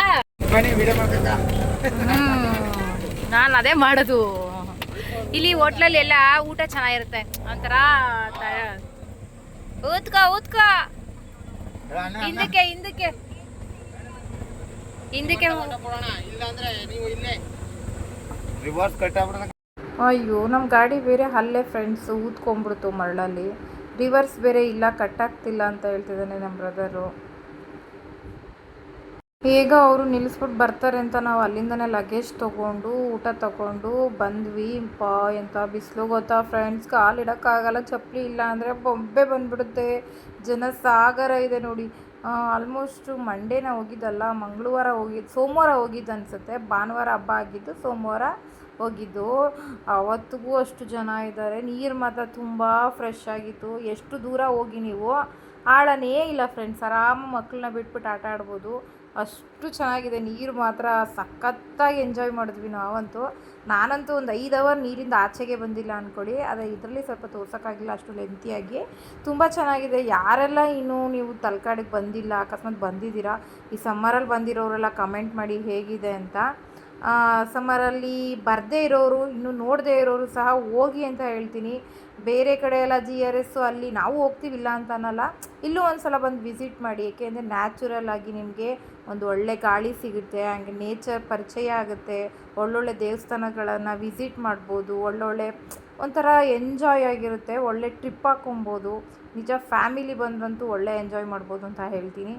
ನಾನು ಅದೇ ಮಾಡೋದು. ಇಲ್ಲಿ ಹೋಟ್ಲಲ್ಲಿ ಎಲ್ಲ ಊಟ ಚೆನ್ನಾಗಿರುತ್ತೆ. ಒಂಥರ ಊತ್ಕ ಊದ್ಕೋ ಊದ್ಕೋ ಹಿಂದಕ್ಕೆ ಹಿಂದಕ್ಕೆ. ಹಿಂದಕ್ಕೆ ರಿವರ್ಸ್ ಅಯ್ಯೋ ನಮ್ಮ ಗಾಡಿ ಬೇರೆ ಅಲ್ಲೇ ಫ್ರೆಂಡ್ಸ್ ಊದ್ಕೊಂಡ್ಬಿಡ್ತು ಮರಳಲ್ಲಿ. ರಿವರ್ಸ್ ಬೇರೆ ಇಲ್ಲ ಕಟ್ಟಾಗ್ತಿಲ್ಲ ಅಂತ ಹೇಳ್ತಿದ್ದಾನೆ ನಮ್ಮ ಬ್ರದರು ಹೇಗ ಅವರು ನಿಲ್ಲಿಸ್ಬಿಟ್ಟು ಬರ್ತಾರೆ ಅಂತ ನಾವು ಅಲ್ಲಿಂದನೇ ಲಗೇಜ್ ತೊಗೊಂಡು, ಊಟ ತಗೊಂಡು ಬಂದ್ವಿ. ಪಾ ಎಂಥ ಬಿಸಿಲು ಗೊತ್ತಾ ಫ್ರೆಂಡ್ಸ್ ಕಾಲು ಇಡೋಕ್ಕಾಗಲ್ಲ, ಚಪ್ಪಲಿ ಇಲ್ಲ ಅಂದರೆ ಬೊಬ್ಬೆ ಬಂದ್ಬಿಡುತ್ತೆ. ಜನ ಸಾಗರ ಇದೆ ನೋಡಿ. ಆಲ್ಮೋಸ್ಟು ಮಂಡೇನ ಹೋಗಿದ್ದಲ್ಲ, ಮಂಗಳವಾರ ಹೋಗಿದ್ದು ಸೋಮವಾರ ಹೋಗಿದ್ದು ಅನಿಸುತ್ತೆ. ಭಾನುವಾರ ಹಬ್ಬ ಆಗಿದ್ದು ಸೋಮವಾರ ಹೋಗಿದ್ದು. ಅವತ್ತಿಗೂ ಅಷ್ಟು ಜನ ಇದ್ದಾರೆ. ನೀರು ಮಾತ್ರ ತುಂಬ ಫ್ರೆಶ್ ಆಗಿತ್ತು. ಎಷ್ಟು ದೂರ ಹೋಗಿ ನೀವು? ಆಳನೇ ಇಲ್ಲ ಫ್ರೆಂಡ್ಸ್ ಆರಾಮ ಮಕ್ಕಳನ್ನ ಬಿಟ್ಬಿಟ್ಟು ಆಟ ಆಡ್ಬೋದು. ಅಷ್ಟು ಚೆನ್ನಾಗಿದೆ. ನೀರು ಮಾತ್ರ ಸಖತ್ತಾಗಿ ಎಂಜಾಯ್ ಮಾಡಿದ್ವಿ ನಾವಂತೂ. ನಾನಂತೂ ಒಂದು ಐದು ಅವರ್ ನೀರಿಂದ ಆಚೆಗೆ ಬಂದಿಲ್ಲ ಅಂದ್ಕೊಳ್ಳಿ ಆದರೆ ಇದರಲ್ಲಿ ಸ್ವಲ್ಪ ತೋರ್ಸೋಕ್ಕಾಗಿಲ್ಲ ಅಷ್ಟು ಲೆಂತಿಯಾಗಿ ತುಂಬ ಚೆನ್ನಾಗಿದೆ. ಯಾರೆಲ್ಲ ಇನ್ನೂ ನೀವು ತಲಕಾಡಿಗೆ ಬಂದಿಲ್ಲ, ಅಕಸ್ಮಾತ್ ಬಂದಿದ್ದೀರಾ, ಈ ಸಮ್ಮರಲ್ಲಿ ಬಂದಿರೋರೆಲ್ಲ ಕಮೆಂಟ್ ಮಾಡಿ ಹೇಗಿದೆ ಅಂತ. ಸಮ್ಮರಲ್ಲಿ ಬರದೇ ಇರೋರು, ಇನ್ನು ನೋಡದೇ ಇರೋರು ಸಹ ಹೋಗಿ ಅಂತ ಹೇಳ್ತೀನಿ. ಬೇರೆ ಕಡೆ ಎಲ್ಲ ಜಿ ಆರ್ ಎಸ್ಸು ಅಲ್ಲಿ ನಾವು ಹೋಗ್ತೀವಿಲ್ಲ ಅಂತ ಅನ್ನಲ್ಲ. ಇಲ್ಲೂ ಒಂದು ಸಲ ಬಂದು ವಿಸಿಟ್ ಮಾಡಿ ಏಕೆಂದರೆ ನ್ಯಾಚುರಲ್ ಆಗಿ ನಿಮಗೆ ಒಂದು ಒಳ್ಳೆ ಗಾಳಿ ಸಿಗುತ್ತೆ, ಹಂಗೆ ನೇಚರ್ ಪರಿಚಯ ಆಗುತ್ತೆ. ಒಳ್ಳೊಳ್ಳೆ ದೇವಸ್ಥಾನಗಳನ್ನು ವಿಸಿಟ್ ಮಾಡ್ಬೋದು, ಒಳ್ಳೊಳ್ಳೆ ಒಂಥರ ಎಂಜಾಯ್ ಆಗಿರುತ್ತೆ, ಒಳ್ಳೆ ಟ್ರಿಪ್ ಹಾಕೊಬೋದು. ನಿಜ ಫ್ಯಾಮಿಲಿ ಬಂದ್ರಂತೂ ಒಳ್ಳೆ ಎಂಜಾಯ್ ಮಾಡ್ಬೋದು ಅಂತ ಹೇಳ್ತೀನಿ.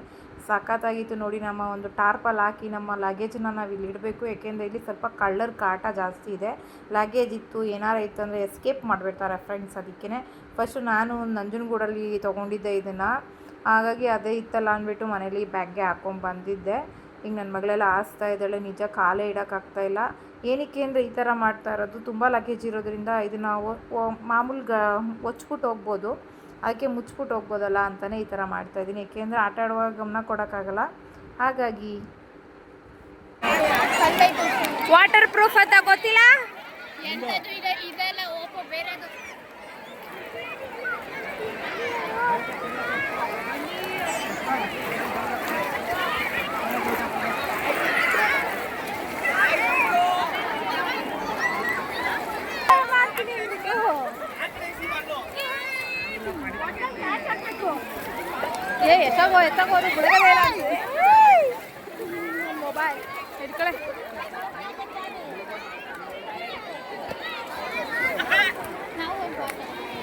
ಸಖತ್ತಾಗಿತ್ತು ನೋಡಿ, ನಮ್ಮ ಒಂದು ಟಾರ್ಪಲ್ ಹಾಕಿ ನಮ್ಮ ಲಗೇಜನ್ನ ನಾವು ಇಲ್ಲಿ ಇಡಬೇಕು. ಯಾಕೆಂದರೆ ಇಲ್ಲಿ ಸ್ವಲ್ಪ ಕಳ್ಳರ ಕಾಟ ಜಾಸ್ತಿ ಇದೆ. ಲಗೇಜ್ ಇತ್ತು, ಏನಾರು ಇತ್ತು ಅಂದರೆ ಎಸ್ಕೇಪ್ ಮಾಡಿಬಿಡ್ತಾರೆ ಫ್ರೆಂಡ್ಸ್ ಅದಕ್ಕೇ ಫಸ್ಟು ನಾನು ನಂಜನಗೂಡಲ್ಲಿ ತೊಗೊಂಡಿದ್ದೆ ಇದನ್ನು. ಹಾಗಾಗಿ ಅದೇ ಇತ್ತಲ್ಲ ಅಂದ್ಬಿಟ್ಟು ಮನೇಲಿ ಬ್ಯಾಗ್ಗೆ ಹಾಕೊಂಡು ಬಂದಿದ್ದೆ. ಈಗ ನನ್ನ ಮಗಳೆಲ್ಲ ಆಸ್ತಾ ಇದ್ದಾಳೆ, ನಿಜ ಕಾಲೇ ಇಡೋಕ್ಕಾಗ್ತಾ ಇಲ್ಲ. ಏನಕ್ಕೆ ಅಂದರೆ ಈ ಥರ ಮಾಡ್ತಾ ಇರೋದು, ತುಂಬ ಲಗೇಜ್ ಇರೋದ್ರಿಂದ ಇದನ್ನು ಮಾಮೂಲಿ ಗ ಹೊಚ್ಬಿಟ್ಟು ಹೋಗ್ಬೋದು. ಅದಕ್ಕೆ ಮುಚ್ಬಿಟ್ಟು ಹೋಗ್ಬೋದಲ್ಲ ಅಂತಲೇ ಈ ಥರ ಮಾಡ್ತಾಯಿದ್ದೀನಿ ಏಕೆಂದರೆ ಆಟ ಆಡುವಾಗ ಗಮನ ಕೊಡೋಕ್ಕಾಗಲ್ಲ. ಹಾಗಾಗಿ ವಾಟರ್ ಪ್ರೂಫ್ ಅಂತ ಗೊತ್ತಿಲ್ಲ? ಇದೆಲ್ಲ ಓಪೋ ಬೇರೆದು ಏ ಎತ್ತಾಗೋ ಎತ್ತಾಗೋ ಅದು ಬಿಡಗಲ್ಲ ಮೊಬೈಲ್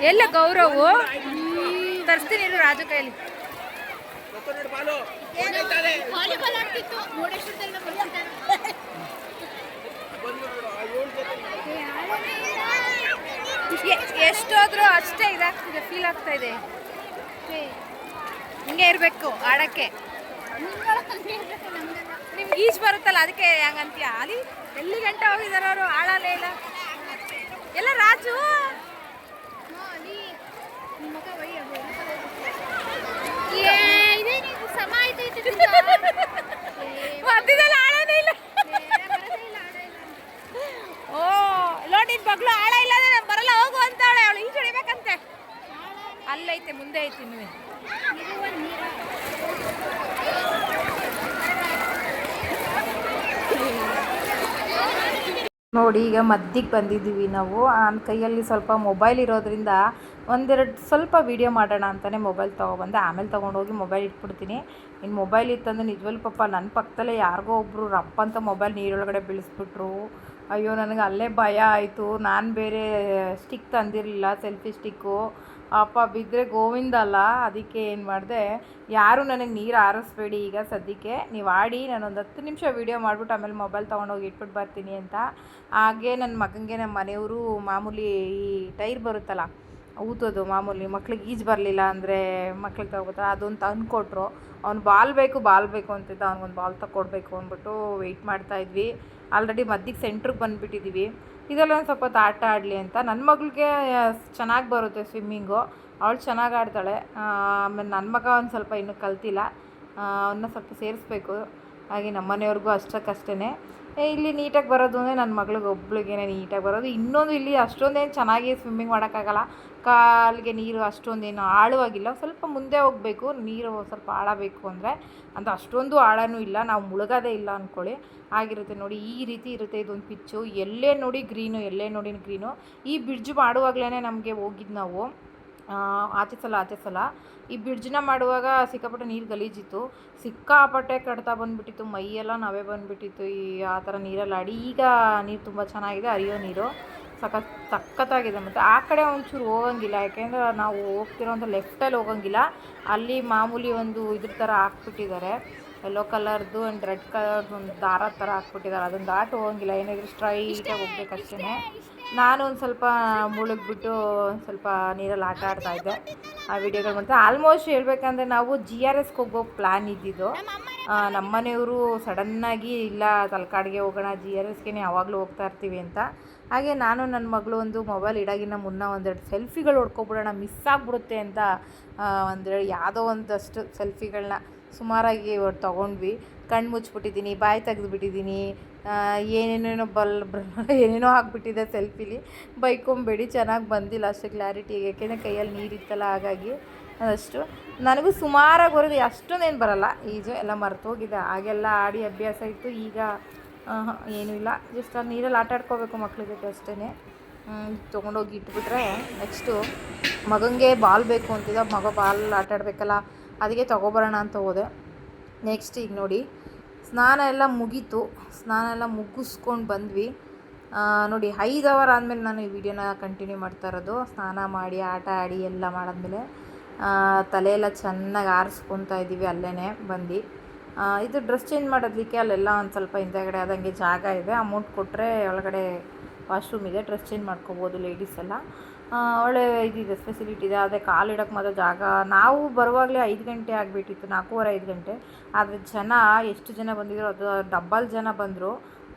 ಎಲ್ಲ ಗೌರವು? ತರಿಸ್ತೀನಿ ರಾಜು ಕೈಲಿ ಎಷ್ಟೋದ್ರೂ ಅಷ್ಟೇ ಇದಾಗ್ತಿದೆ ಫೀಲ್ ಆಗ್ತಾ ಇದೆ. ಹಿಂಗೆ ಇರಬೇಕು ಆಡಕ್ಕೆ. ನಿಮ್ಗೆ ಈಜ್ ಬರುತ್ತಲ್ಲ, ಅದಕ್ಕೆ ಹಂಗಂತೀಯ? ಅಲ್ಲಿ ಎಲ್ಲಿ ಗಂಟೆ ಹೋಗಿದಾರ ಅವರು? ಆಳಲೇ ಇಲ್ಲ. ಎಲ್ಲ ರಾಜು ಏ, ಇದೇನಿದು ಸಮ ಆಯ್ತೈತೆ ತಿಂದ? ಮಧ್ಯದಲ್ಲಿ ಆಳನೇ ಇಲ್ಲ ಬೇರೆ ಬರೋದೇ ಇಲ್ಲ, ಆಡ ಇಲ್ಲ. ಓ ಲೋಟಿನ ಬಗ್ಲು ಆಳ ಇಲ್ಲ ಅಂದ್ರೆ ನಾನ್ ಬರಲ್ಲ ಹೋಗು ಅಂತಾಳೆ ಅವಳು ಈಜು ಹೊಡಿಬೇಕಂತೆ ಅಲ್ಲೈತೆ ಮುಂದೆ ಐತಿ ಇನ್ನೂ ಇದು ಒಂದ್ ನೀರ. ನೋಡಿ ಈಗ ಮದ್ದಿಗೆ ಬಂದಿದ್ದೀವಿ ನಾವು. ನನ್ನ ಕೈಯಲ್ಲಿ ಸ್ವಲ್ಪ ಮೊಬೈಲ್ ಇರೋದ್ರಿಂದ ಒಂದೆರಡು ಸ್ವಲ್ಪ ವೀಡಿಯೋ ಮಾಡೋಣ ಅಂತಲೇ ಮೊಬೈಲ್ ತೊಗೊಬಂದೆ. ಆಮೇಲೆ ತೊಗೊಂಡೋಗಿ ಮೊಬೈಲ್ ಇಟ್ಬಿಡ್ತೀನಿ. ಇನ್ನು ಮೊಬೈಲ್ ಇತ್ತಂದ್ರೆ ನಿಜವಲ್ಲಿ ಪಾಪ ನನ್ನ ಪಕ್ಕದಲ್ಲೇ ಯಾರಿಗೋ ಒಬ್ಬರು ರಪ್ಪ ಅಂತ ಮೊಬೈಲ್ ನೀರೊಳಗಡೆ ಬೀಳಿಸ್ಬಿಟ್ರು. ಅಯ್ಯೋ, ನನಗೆ ಅಲ್ಲೇ ಭಯ ಆಯಿತು. ನಾನು ಬೇರೆ ಸ್ಟಿಕ್ ತಂದಿರಲಿಲ್ಲ ಸೆಲ್ಫಿ ಸ್ಟಿಕ್ಕು ಅಪ್ಪ ಬಿದ್ದರೆ ಗೋವಿಂದ ಅಲ್ಲ, ಅದಕ್ಕೆ ಏನು ಮಾಡಿದೆ, ಯಾರು ನನಗೆ ನೀರು ಆರಿಸ್ಬೇಡಿ ಈಗ ಸದ್ಯಕ್ಕೆ, ನೀವು ಆಡಿ, ನಾನೊಂದು ಹತ್ತು ನಿಮಿಷ ವೀಡಿಯೋ ಮಾಡಿಬಿಟ್ಟು ಆಮೇಲೆ ಮೊಬೈಲ್ ತೊಗೊಂಡೋಗಿ ಇಟ್ಬಿಟ್ಟು ಬರ್ತೀನಿ ಅಂತ. ಹಾಗೆ ನನ್ನ ಮಗನಿಗೆ ನಮ್ಮ ಮನೆಯವರು ಮಾಮೂಲಿ ಈ ಟೈರ್ ಬರುತ್ತಲ್ಲ, ಊತೋದು ಮಾಮೂಲಿ, ಮಕ್ಳಿಗೆ ಈಜು ಬರಲಿಲ್ಲ ಅಂದರೆ ಮಕ್ಳಿಗೆ ತಗೋತಾರೆ ಅದೊಂದು ತಂದುಕೊಟ್ರು. ಅವ್ನು ಬಾಲ್ ಬೇಕು ಬಾಲ್ ಬೇಕು ಅಂತಿದ್ದ, ಅವ್ನಿಗೊಂದು ಬಾಲ್ ತಗೊಡ್ಬೇಕು ಅಂದ್ಬಿಟ್ಟು ವೆಯ್ಟ್ ಮಾಡ್ತಾಯಿದ್ವಿ ಆಲ್ರೆಡಿ ಮದ್ದಿಗೆ ಸೆಂಟ್ರಿಗೆ ಬಂದುಬಿಟ್ಟಿದ್ದೀವಿ ಇದೆಲ್ಲ ಒಂದು ಸ್ವಲ್ಪ ಹೊತ್ತು ಆಟ ಆಡಲಿ ಅಂತ. ನನ್ನ ಮಗಳಿಗೆ ಚೆನ್ನಾಗಿ ಬರುತ್ತೆ ಸ್ವಿಮ್ಮಿಂಗು. ಅವಳು ಚೆನ್ನಾಗಿ ಆಡ್ತಾಳೆ. ಆಮೇಲೆ ನನ್ನ ಮಗ ಒಂದು ಸ್ವಲ್ಪ ಇನ್ನೂ ಕಲ್ತಿಲ್ಲ. ಅವನ್ನ ಸ್ವಲ್ಪ ಸೇರಿಸ್ಬೇಕು. ಹಾಗೆ ನಮ್ಮ ಮನೆಯವ್ರಿಗೂ ಅಷ್ಟಕ್ಕಷ್ಟೇ ಇಲ್ಲಿ ನೀಟಾಗಿ ಬರೋದು ಅಂದರೆ ನನ್ನ ಮಗಳಿಗೆ ಒಬ್ಳಿಗೆ ನೀಟಾಗಿ ಬರೋದು. ಇನ್ನೊಂದು ಇಲ್ಲಿ ಅಷ್ಟೊಂದೇನು ಚೆನ್ನಾಗಿ ಸ್ವಿಮ್ಮಿಂಗ್ ಮಾಡೋಕ್ಕಾಗಲ್ಲ. ಕಾಲಿಗೆ ನೀರು ಅಷ್ಟೊಂದೇನು ಆಳವಾಗಿಲ್ಲ. ಸ್ವಲ್ಪ ಮುಂದೆ ಹೋಗಬೇಕು. ನೀರು ಸ್ವಲ್ಪ ಆಳಬೇಕು ಅಂದರೆ ಅಂತ ಅಷ್ಟೊಂದು ಆಳನೂ ಇಲ್ಲ. ನಾವು ಮುಳುಗೋದೇ ಇಲ್ಲ ಅಂದ್ಕೊಳ್ಳಿ ಆಗಿರುತ್ತೆ ನೋಡಿ, ಈ ರೀತಿ ಇರುತ್ತೆ ಇದೊಂದು ಪಿಚ್ಚು ಎಲ್ಲೇ ನೋಡಿ ಗ್ರೀನು ಎಲ್ಲೇ ನೋಡಿ ಗ್ರೀನು ಈ ಬ್ರಿಡ್ಜ್ ಮಾಡುವಾಗಲೇ ನಮಗೆ ಹೋಗಿದ್ದು ನಾವು. ಆಚೆ ಸಲ ಆಚೆ ಸಲ. ಈ ಬ್ರಿಡ್ಜ್ನ ಮಾಡುವಾಗ ಸಿಕ್ಕಾಪಟ್ಟೆ ನೀರು ಗಲೀಜಿತ್ತು. ಸಿಕ್ಕಾಪಟ್ಟೆ ಕಡ್ತಾ ಬಂದುಬಿಟ್ಟಿತ್ತು, ಮೈಯೆಲ್ಲ ನಾವೇ ಬಂದುಬಿಟ್ಟಿತ್ತು. ಈ, ಆ ಥರ ನೀರಲ್ಲಿ ಆಡಿ ಈಗ ನೀರು ತುಂಬ ಚೆನ್ನಾಗಿದೆ, ಹರಿಯೋ ನೀರು. ಸಖತ್, ಸಖತ್ತಾಗಿದೆ ಮತ್ತು. ಆ ಕಡೆ ಒಂಚೂರು ಹೋಗಂಗಿಲ್ಲ, ಯಾಕೆಂದರೆ ನಾವು ಹೋಗ್ತಿರೋಂಥ ಲೆಫ್ಟಲ್ಲಿ ಹೋಗಂಗಿಲ್ಲ. ಅಲ್ಲಿ ಮಾಮೂಲಿ ಒಂದು ಇದ್ರ ಥರ ಹಾಕ್ಬಿಟ್ಟಿದ್ದಾರೆ. ಯೆಲ್ಲೋ ಕಲರ್ದು ಆ್ಯಂಡ್ ರೆಡ್ ಕಲರ್ದು ಒಂದು ದಾರ ಥರ ಹಾಕ್ಬಿಟ್ಟಿದ್ದಾರೆ ಅದನ್ನು ದಾಟ ಹೋಗಂಗಿಲ್ಲ ಏನಾದರೂ ಸ್ಟ್ರೈಟಾಗಿ ಹೋಗ್ಬೇಕಷ್ಟೇ ನಾನು ಒಂದು ಸ್ವಲ್ಪ ಮುಳುಗ್ಬಿಟ್ಟು ಒಂದು ಸ್ವಲ್ಪ ನೀರಲ್ಲಿ ಆಟ ಆಡ್ತಾ ಇದ್ದೆ. ಆ ವಿಡಿಯೋಗಳು ಮಾಡ್ತಾ ಆಲ್ಮೋಸ್ಟ್ ಹೇಳ್ಬೇಕಂದ್ರೆ ನಾವು ಜಿ ಆರ್ ಎಸ್ಗೆ ಹೋಗೋ ಪ್ಲ್ಯಾನ್ ಇದ್ದಿದ್ದು. ನಮ್ಮ ಮನೆಯವರು ಸಡನ್ನಾಗಿ ಇಲ್ಲ, ತಲಕಾಡಿಗೆ ಹೋಗೋಣ ಜಿ ಆರ್ ಎಸ್ಗೆ ಯಾವಾಗಲೂ ಹೋಗ್ತಾ ಇರ್ತೀವಿ ಅಂತ. ಹಾಗೆ ನಾನು ನನ್ನ ಮಗಳು ಒಂದು ಮೊಬೈಲ್ ಇಡಾಗಿನ ಮುನ್ನ ಒಂದೆರಡು ಸೆಲ್ಫಿಗಳು ಹೊಡ್ಕೊಬಿಡೋಣ ಮಿಸ್ ಆಗಿಬಿಡುತ್ತೆ ಅಂತ ಒಂದೆರಡು ಯಾವುದೋ ಒಂದಷ್ಟು ಸೆಲ್ಫಿಗಳನ್ನ ಸುಮಾರಾಗಿ ತೊಗೊಂಡ್ವಿ. ಕಣ್ಣು ಮುಚ್ಚಿಬಿಟ್ಟಿದ್ದೀನಿ ಬಾಯಿ ತೆಗೆದುಬಿಟ್ಟಿದ್ದೀನಿ ಏನೇನೇನೋ ಬಲ್ ಏನೇನೋ ಆಗಿಬಿಟ್ಟಿದೆ ಸೆಲ್ಫಿಲಿ. ಬೈಕೊಂಬೇಡಿ, ಚೆನ್ನಾಗಿ ಬಂದಿಲ್ಲ ಅಷ್ಟು ಕ್ಲಾರಿಟಿ ಯಾಕೆಂದರೆ ಕೈಯಲ್ಲಿ ನೀರಿತ್ತಲ್ಲ ಹಾಗಾಗಿ ಅದಷ್ಟು. ನನಗೂ ಸುಮಾರಾಗಿ ಬರೋದು ಅಷ್ಟೊಂದೇನು ಬರಲ್ಲ. ಈಜು ಎಲ್ಲ ಮರ್ತೋಗಿದೆ. ಆಗೆಲ್ಲ ಆಡಿ ಅಭ್ಯಾಸ ಇತ್ತು. ಈಗ ಏನೂ ಇಲ್ಲ. ಜಸ್ಟ್ ಆ ನೀರಲ್ಲಿ ಆಟ ಆಡ್ಕೋಬೇಕು ಮಕ್ಳ ಜೊತೆ ಅಷ್ಟೇ ತೊಗೊಂಡೋಗಿ ಇಟ್ಬಿಟ್ರೆ ನೆಕ್ಸ್ಟು ಮಗನಿಗೆ ಬಾಲ್ ಬೇಕು ಅಂತಿದ್ದ. ಮಗ ಬಾಲ್ ಆಟ ಆಡಬೇಕಲ್ಲ ಅದಕ್ಕೆ ತೊಗೊಬರೋಣ ಅಂತ ಹೋದೆ. ನೆಕ್ಸ್ಟ್ ಈಗ ನೋಡಿ, ಸ್ನಾನ ಎಲ್ಲ ಮುಗೀತು. ಸ್ನಾನ ಎಲ್ಲ ಮುಗಿಸ್ಕೊಂಡು ಬಂದ್ವಿ. ನೋಡಿ, ಐದು ಅವರ್ ಆದಮೇಲೆ ನಾನು ಈ ವಿಡಿಯೋನ ಕಂಟಿನ್ಯೂ ಮಾಡ್ತಾ ಇರೋದು. ಸ್ನಾನ ಮಾಡಿ, ಆಟ ಆಡಿ ಎಲ್ಲ ಮಾಡಿದ್ಮೇಲೆ ತಲೆಯೆಲ್ಲ ಚೆನ್ನಾಗಿ ಆರಿಸ್ಕೊತಾ ಇದ್ದೀವಿ ಅಲ್ಲೇ ಬಂದು. ಇದು ಡ್ರೆಸ್ ಚೇಂಜ್ ಮಾಡೋದಕ್ಕೆ ಅಲ್ಲೆಲ್ಲ ಒಂದು ಸ್ವಲ್ಪ ಹಿಂದೆಗಡೆ ಆದಂಗೆ ಜಾಗ ಇದೆ. ಅಮೌಂಟ್ ಕೊಟ್ಟರೆ ಒಳಗಡೆ ವಾಶ್ರೂಮ್ ಇದೆ. ಡ್ರೆಸ್ ಚೇಂಜ್ ಮಾಡ್ಕೋಬೋದು ಲೇಡೀಸ್ ಎಲ್ಲ. ಆ, ಒಳ್ಳೆ ಇದಿದೆ ಫೆಸಿಲಿಟಿ ಇದೆ. ಅದೇ ಕಾಲಿಡಕ್ಕೆ ಮಾತ್ರ ಜಾಗ ನಾವು ಬರುವಾಗಲೇ ಐದು ಗಂಟೆ ಆಗಿಬಿಟ್ಟಿತ್ತು ನಾಲ್ಕೂವರೆ ಐದು ಗಂಟೆ. ಆದರೆ ಜನ ಎಷ್ಟು ಜನ ಬಂದಿದ್ರು ಅದು ಡಬ್ಬಲ್ ಜನ ಬಂದರು.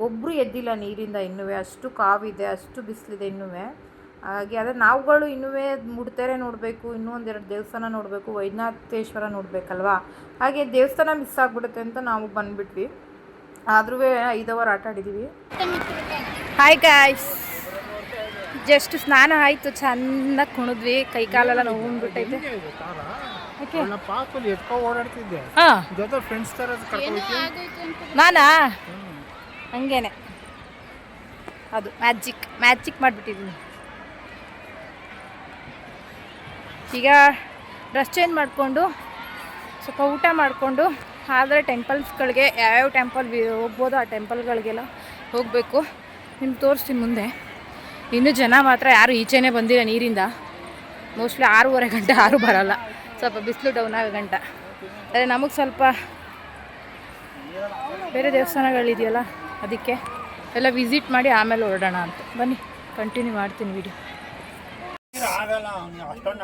ಒಬ್ಬರು ಎದ್ದಿಲ್ಲ ನೀರಿಂದ ಇನ್ನೂ ಅಷ್ಟು ಕಾವಿದೆ ಅಷ್ಟು ಬಿಸಿಲಿದೆ ಇನ್ನೂ ಹಾಗೆ ಆದರೆ ನಾವುಗಳು ಇನ್ನೂ ಮುಡ್ತೇರೆ ನೋಡಬೇಕು ಇನ್ನೂ ಒಂದೆರಡು ದೇವಸ್ಥಾನ ನೋಡಬೇಕು ವೈದ್ಯನಾಥೇಶ್ವರ ನೋಡಬೇಕಲ್ವಾ? ಹಾಗೆ ದೇವಸ್ಥಾನ ಮಿಸ್ ಆಗಿಬಿಡುತ್ತೆ ಅಂತ ನಾವು ಬಂದುಬಿಟ್ವಿ. ಆದ್ರೂ ಐದು ಅವರ್ ಆಟ ಆಡಿದ್ದೀವಿ ಹಾಯ್ ಗಾಯ್ಸ್ ಜಸ್ಟ್ ಸ್ನಾನ ಆಯಿತು ಚೆನ್ನಾಗಿ ಕುಣಿದ್ವಿ. ಕೈ ಕಾಲೆಲ್ಲ ನೋವುಂಡ್ಬಿಟ್ಟೈತೆ ನಾನಾ? ಹಂಗೇನೆ. ಅದು ಮ್ಯಾಜಿಕ್ ಮ್ಯಾಜಿಕ್ ಮಾಡಿಬಿಟ್ಟಿದ್ದೀನಿ ಈಗ ಡ್ರೆಸ್ ಚೇಂಜ್ ಮಾಡಿಕೊಂಡು ಸ್ವಲ್ಪ ಊಟ ಮಾಡಿಕೊಂಡು ಆದರೆ ಟೆಂಪಲ್ಸ್ಗಳಿಗೆ ಯಾವ್ಯಾವ ಟೆಂಪಲ್ ಹೋಗ್ಬೋದು ಆ ಟೆಂಪಲ್ಗಳಿಗೆಲ್ಲ ಹೋಗಬೇಕು. ನಿಮ್ಗೆ ತೋರಿಸ್ತೀನಿ ಮುಂದೆ. ಇನ್ನೂ ಜನ ಮಾತ್ರ ಯಾರು ಈಚೆನೇ ಬಂದಿಲ್ಲ ನೀರಿಂದ. ಮೋಸ್ಟ್ಲಿ ಆರೂವರೆ ಗಂಟೆ ಆರು ಬರಲ್ಲ. ಸ್ವಲ್ಪ ಬಿಸಿಲು ಡೌನ್ ಆಗೋ ಗಂಟ. ಅದೇ ನಮಗೆ ಸ್ವಲ್ಪ ಬೇರೆ ದೇವಸ್ಥಾನಗಳಿದೆಯಲ್ಲ ಅದಕ್ಕೆ ಎಲ್ಲ ವಿಸಿಟ್ ಮಾಡಿ ಆಮೇಲೆ ಹೊರಡೋಣ ಅಂತ. ಬನ್ನಿ ಕಂಟಿನ್ಯೂ ಮಾಡ್ತೀನಿ ವಿಡಿಯೋ ಆಗಲ್ಲ ನೀವು ಅಷ್ಟೊಂದು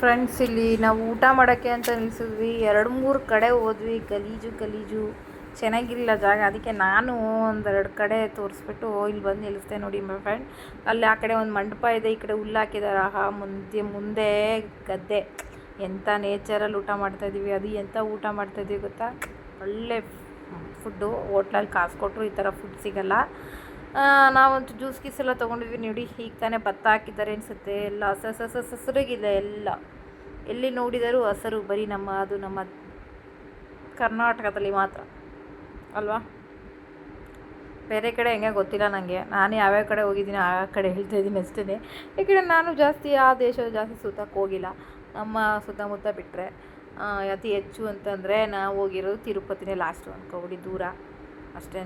ಫ್ರೆಂಡ್ಸ್ ಇಲ್ಲಿ ನಾವು ಊಟ ಮಾಡೋಕ್ಕೆ ಅಂತ ನಿಲ್ಸಿದ್ವಿ ಎರಡು ಮೂರು ಕಡೆ ಹೋದ್ವಿ. ಗಲೀಜು ಗಲೀಜು. ಚೆನ್ನಾಗಿರಲಿಲ್ಲ ಜಾಗ. ಅದಕ್ಕೆ ನಾನು ಒಂದೆರಡು ಕಡೆ ತೋರಿಸ್ಬಿಟ್ಟು ಇಲ್ಲಿ ಬಂದು ನಿಲ್ಲಿಸ್ದೆ ನೋಡಿ ಮೈ ಫ್ರೆಂಡ್. ಅಲ್ಲಿ ಆ ಕಡೆ ಒಂದು ಮಂಟಪ ಇದೆ, ಈ ಕಡೆ ಹುಲ್ಲು ಹಾಕಿದ್ದಾರೆ ಆಹಾ, ಮುಂದೆ ಮುಂದೆ ಗದ್ದೆ. ಎಂಥ ನೇಚರಲ್ಲಿ ಊಟ ಮಾಡ್ತಾಯಿದ್ದೀವಿ ಅದು ಎಂಥ ಊಟ ಮಾಡ್ತಾಯಿದ್ದೀವಿ ಗೊತ್ತಾ? ಒಳ್ಳೆ ಫುಡ್ಡು. ಹೋಟ್ಲಲ್ಲಿ ಕಾಸು ಕೊಟ್ಟರು, ಈ ಥರ ಫುಡ್ ಸಿಗಲ್ಲ. ನಾವಂತೂ ಜ್ಯೂಸ್ ಗೀಸ್ ಎಲ್ಲ ತೊಗೊಂಡಿದ್ವಿ ನೋಡಿ. ಈಗ ತಾನೇ ಭತ್ತ ಹಾಕಿದ್ದಾರೆ ಅನಿಸುತ್ತೆ. ಎಲ್ಲ ಹಸ ಹಸ, ಹಸಿರಾಗಿದೆ ಎಲ್ಲ. ಎಲ್ಲಿ ನೋಡಿದರೂ ಹಸರು, ಬರೀ ನಮ್ಮ, ಅದು ನಮ್ಮ ಕರ್ನಾಟಕದಲ್ಲಿ ಮಾತ್ರ. ಅಲ್ವಾ? ಬೇರೆ ಕಡೆ ಹೆಂಗೆ ಗೊತ್ತಿಲ್ಲ ನನಗೆ ನಾನು ಯಾವ್ಯಾವ ಕಡೆ ಹೋಗಿದ್ದೀನಿ, ಆ ಕಡೆ ಹೇಳ್ತಾ ಇದ್ದೀನಿ ಅಷ್ಟೇ. ಈ ಕಡೆ ನಾನು ಜಾಸ್ತಿ ಆ ದೇಶ ಜಾಸ್ತಿ ಸುತ್ತಕ್ಕೆ ಹೋಗಿಲ್ಲ. ನಮ್ಮ ಸುತ್ತಮುತ್ತ ಬಿಟ್ಟರೆ ಅತಿ ಹೆಚ್ಚು ಅಂತಂದರೆ ನಾವು ಹೋಗಿರೋದು ತಿರುಪತಿನೇ ಲಾಸ್ಟು ಅನ್ಕೊಬಿಡಿ ದೂರ ಅಷ್ಟೇ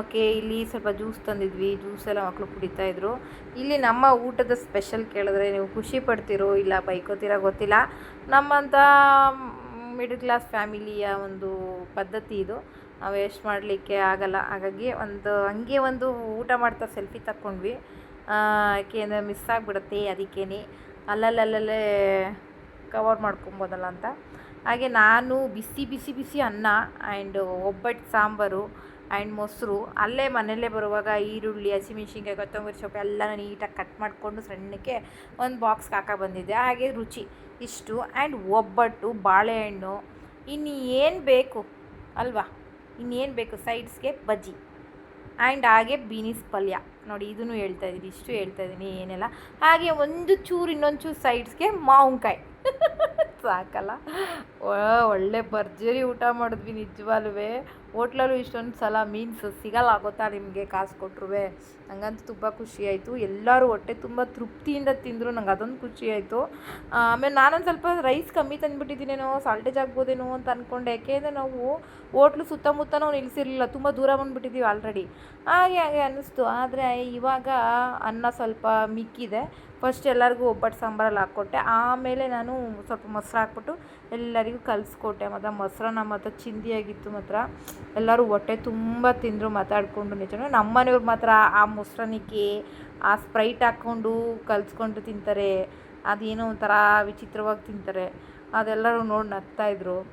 ಓಕೆ ಇಲ್ಲಿ ಸ್ವಲ್ಪ ಜ್ಯೂಸ್ ತಂದಿದ್ವಿ. ಜ್ಯೂಸ್ ಎಲ್ಲ ಮಕ್ಕಳು ಕುಡಿತಾಯಿದ್ರು ಇಲ್ಲಿ ನಮ್ಮ ಊಟದ ಸ್ಪೆಷಲ್ ಕೇಳಿದ್ರೆ ನೀವು ಖುಷಿ ಪಡ್ತಿರೋ ಇಲ್ಲ ಬೈಕೋತೀರೋ ಗೊತ್ತಿಲ್ಲ. ನಮ್ಮಂಥ ಮಿಡಲ್ ಕ್ಲಾಸ್ ಫ್ಯಾಮಿಲಿಯ ಒಂದು ಪದ್ಧತಿ ಇದು. ವೇಸ್ಟ್ ಮಾಡಲಿಕ್ಕೆ ಆಗಲ್ಲ. ಹಾಗಾಗಿ ಒಂದು, ಹಂಗೆ ಒಂದು ಊಟ ಮಾಡ್ತಾ ಸೆಲ್ಫಿ ತಕ್ಕೊಂಡ್ವಿ. ಯಾಕೆಂದರೆ ಮಿಸ್ ಆಗಿಬಿಡುತ್ತೆ ಅದಕ್ಕೇನೆ. ಅಲ್ಲಲ್ಲಲ್ಲೇ ಕವರ್ ಮಾಡ್ಕೊಬೋದಲ್ಲ ಅಂತ. ಹಾಗೆ ನಾನು ಬಿಸಿ ಬಿಸಿ ಬಿಸಿ ಅನ್ನ ಆ್ಯಂಡ್ ಒಬ್ಬಟ್ಟು, ಸಾಂಬಾರು ಆ್ಯಂಡ್ ಮೊಸರು ಅಲ್ಲೇ ಮನೆಯಲ್ಲೇ ಬರುವಾಗ ಈರುಳ್ಳಿ, ಹಸಿಮೆಣ್ಸಿನ್ಕಾಯಿ, ಕೊತ್ತಂಬರಿ ಸೊಪ್ಪು ಎಲ್ಲ ನೀಟಾಗಿ ಕಟ್ ಮಾಡಿಕೊಂಡು ಸಣ್ಣಕ್ಕೆ ಒಂದು ಬಾಕ್ಸ್ಗೆ ಹಾಕ ಬಂದಿದ್ದೆ. ಹಾಗೆ ರುಚಿ, ಇಷ್ಟು ಆ್ಯಂಡ್ ಒಬ್ಬಟ್ಟು, ಬಾಳೆಹಣ್ಣು ಇನ್ನು ಏನು ಬೇಕು ಅಲ್ವಾ? ಇನ್ನೇನು ಬೇಕು? ಸೈಡ್ಸ್ಗೆ ಬಜ್ಜಿ ಆ್ಯಂಡ್ ಹಾಗೆ ಬೀನಿಸ್ ಪಲ್ಯ. ನೋಡಿ, ಇದನ್ನು ಹೇಳ್ತಾ ಇದ್ದೀನಿ, ಇಷ್ಟು ಹೇಳ್ತಾ ಇದ್ದೀನಿ, ಏನೆಲ್ಲ. ಹಾಗೆ ಒಂದು ಚೂರು, ಇನ್ನೊಂದು ಚೂರು ಸೈಡ್ಸ್ಗೆ ಮಾವಿನಕಾಯಿ. ಸಾಕಲ್ಲ. ಒಳ್ಳೆ ಭರ್ಜರಿ ಊಟ ಮಾಡಿದ್ವಿ ನಿಜವಾಲ್ವೇ. ಹೋಟ್ಲಲ್ಲೂ ಇಷ್ಟೊಂದು ಸಲ ಮೀನ್ಸ್ ಸಿಗಲ್ಲ ಗೊತ್ತಾ ನಿಮಗೆ ಕಾಸು ಕೊಟ್ರು ನಂಗಂತೂ ತುಂಬ ಖುಷಿ ಆಯಿತು. ಎಲ್ಲರೂ ಹೊಟ್ಟೆ ತುಂಬ ತೃಪ್ತಿಯಿಂದ ತಿಂದರು, ನಂಗೆ ಅದೊಂದು ಖುಷಿ ಆಯಿತು. ಆಮೇಲೆ ನಾನೊಂದು ಸ್ವಲ್ಪ ರೈಸ್ ಕಮ್ಮಿ ತಂದುಬಿಟ್ಟಿದ್ದೀನೇನೋ ಸಾಲ್ಟೇಜ್ ಆಗ್ಬೋದೇನೋ ಅಂತ ಅಂದ್ಕೊಂಡೆ ಯಾಕೆಂದರೆ ನಾವು ಹೋಟ್ಲು ಸುತ್ತಮುತ್ತ ನಾವು ನಿಲ್ಲಿಸಿರಲಿಲ್ಲ ತುಂಬ ದೂರ ಬಂದುಬಿಟ್ಟಿದ್ದೀವಿ ಆಲ್ರೆಡಿ ಹಾಗೆ ಹಾಗೆ ಅನ್ನಿಸ್ತು. ಆದರೆ ಇವಾಗ ಅನ್ನ ಸ್ವಲ್ಪ ಮಿಕ್ಕಿದೆ. ಫಸ್ಟ್ ಎಲ್ಲರಿಗೂ ಒಬ್ಬಟ್ಟು ಸಾಂಬಾರಲ್ಲಿ ಹಾಕ್ಕೊಟ್ಟೆ. ಆಮೇಲೆ ನಾನು ಸ್ವಲ್ಪ ಮೊಸರು ಹಾಕ್ಬಿಟ್ಟು ಎಲ್ಲರಿಗೂ ಕಲಿಸ್ಕೊಟ್ಟೆ ಮತ್ತು ಮೊಸರನ್ನ ಮತ್ತು ಚಿಂದಿಯಾಗಿತ್ತು ಮಾತ್ರ. ಎಲ್ಲರೂ ಹೊಟ್ಟೆ ತುಂಬ ತಿಂದರು ಮಾತಾಡಿಕೊಂಡು ನಿಜವೇ ನಮ್ಮ ಮನೆಯವ್ರು ಮಾತ್ರ ಆ ಮೊಸರನ್ನಕ್ಕೆ ಆ ಸ್ಪ್ರೈಟ್ ಹಾಕ್ಕೊಂಡು ಕಲಿಸ್ಕೊಂಡು ತಿಂತಾರೆ. ಅದೇನೋ ಒಂಥರ ವಿಚಿತ್ರವಾಗಿ ತಿಂತಾರೆ. ಅದೆಲ್ಲರೂ ನೋಡಿ ನಗ್ತಾಯಿದ್ರು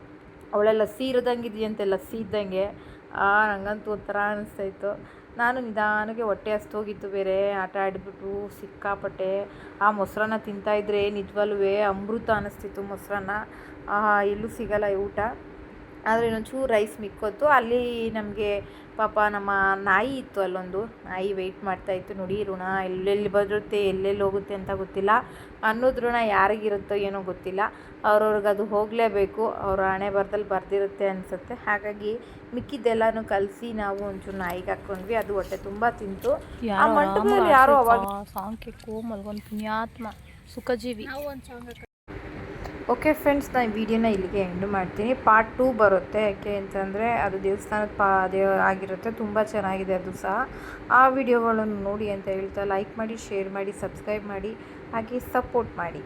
ಅವಳೆ ಲಸ್ಸಿ ಇರೋದಂಗೆ ಇದೆಯಂತೆ, ಲಸ್ಸಿ ಇದ್ದಂಗೆ. ಆ, ನಂಗಂತೂ ಒಂಥರ ಅನಿಸ್ತಾಯಿತ್ತು. ನಾನು ನಿಧಾನಕ್ಕೆ ಹೊಟ್ಟೆ ಹಸ್ತೋಗಿತ್ತು ಬೇರೆ. ಆಟ ಆಡಿಬಿಟ್ಟು ಸಿಕ್ಕಾಪಟ್ಟೆ. ಆ ಮೊಸರನ್ನ ತಿಂತಾಯಿದ್ರೆ ನಿಜವಲ್ವೇ ಅಮೃತ ಅನ್ನಿಸ್ತಿತ್ತು ಮೊಸರನ್ನ. ಎಲ್ಲೂ ಸಿಗಲ್ಲ ಈ ಊಟ. ಆದರೆ ಇನ್ನೊಂಚೂರು ರೈಸ್ ಮಿಕ್ಕೋತು ಅಲ್ಲಿ ನಮಗೆ ಪಾಪ ನಮ್ಮ ನಾಯಿ ಇತ್ತು ಅಲ್ಲೊಂದು. ನಾಯಿ ವೆಯ್ಟ್ ಮಾಡ್ತಾಯಿತ್ತು ನೋಡಿ ಋಣ ಎಲ್ಲೆಲ್ಲಿ ಬರುತ್ತೆ ಎಲ್ಲೆಲ್ಲಿ ಹೋಗುತ್ತೆ ಅಂತ ಗೊತ್ತಿಲ್ಲ. ಅನ್ನೋದು ಋಣ ಯಾರಿಗಿರುತ್ತೋ ಏನೋ ಗೊತ್ತಿಲ್ಲ. ಅವ್ರವ್ರಿಗೆ ಅದು ಹೋಗಲೇಬೇಕು. ಅವ್ರ ಹಣೆ ಬರದಲ್ಲಿ ಬರ್ದಿರುತ್ತೆ ಅನಿಸುತ್ತೆ. ಹಾಗಾಗಿ ಮಿಕ್ಕಿದ್ದೆಲ್ಲನೂ ಕಲಸಿ ನಾವು ಒಂಚೂರು ನಾಯಿಗೆ ಹಾಕ್ಕೊಂಡ್ವಿ. ಅದು ಹೊಟ್ಟೆ ತುಂಬ ತಿಂತು. ಆ ಮಂಟಪದಲ್ಲಿ ಯಾರೋ ಅವಾಗ ಸಾಂಕೆ ಮಲ್ಗೊಂದು ಪುಣ್ಯಾತ್ಮ ಸುಖಜೀವಿ. ನಾವು ಒಂದು ಸಾಂಗ್ ಓಕೆ ಫ್ರೆಂಡ್ಸ್ ನಾನು ವಿಡಿಯೋನ ಇಲ್ಲಿಗೆ ಎಂಡು ಮಾಡ್ತೀನಿ. ಪಾರ್ಟ್ ಟೂ ಬರುತ್ತೆ. ಯಾಕೆ ಅಂತಂದರೆ, ಅದು ದೇವಸ್ಥಾನದ ಪಾ, ದೇವ ಆಗಿರುತ್ತೆ. ತುಂಬ ಚೆನ್ನಾಗಿದೆ ಅದು ಸಹ. ಆ ವಿಡಿಯೋಗಳನ್ನು ನೋಡಿ ಅಂತ ಹೇಳ್ತಾ ಲೈಕ್ ಮಾಡಿ ಶೇರ್ ಮಾಡಿ ಸಬ್ಸ್ಕ್ರೈಬ್ ಮಾಡಿ, ಹಾಗೆ ಸಪೋರ್ಟ್ ಮಾಡಿ.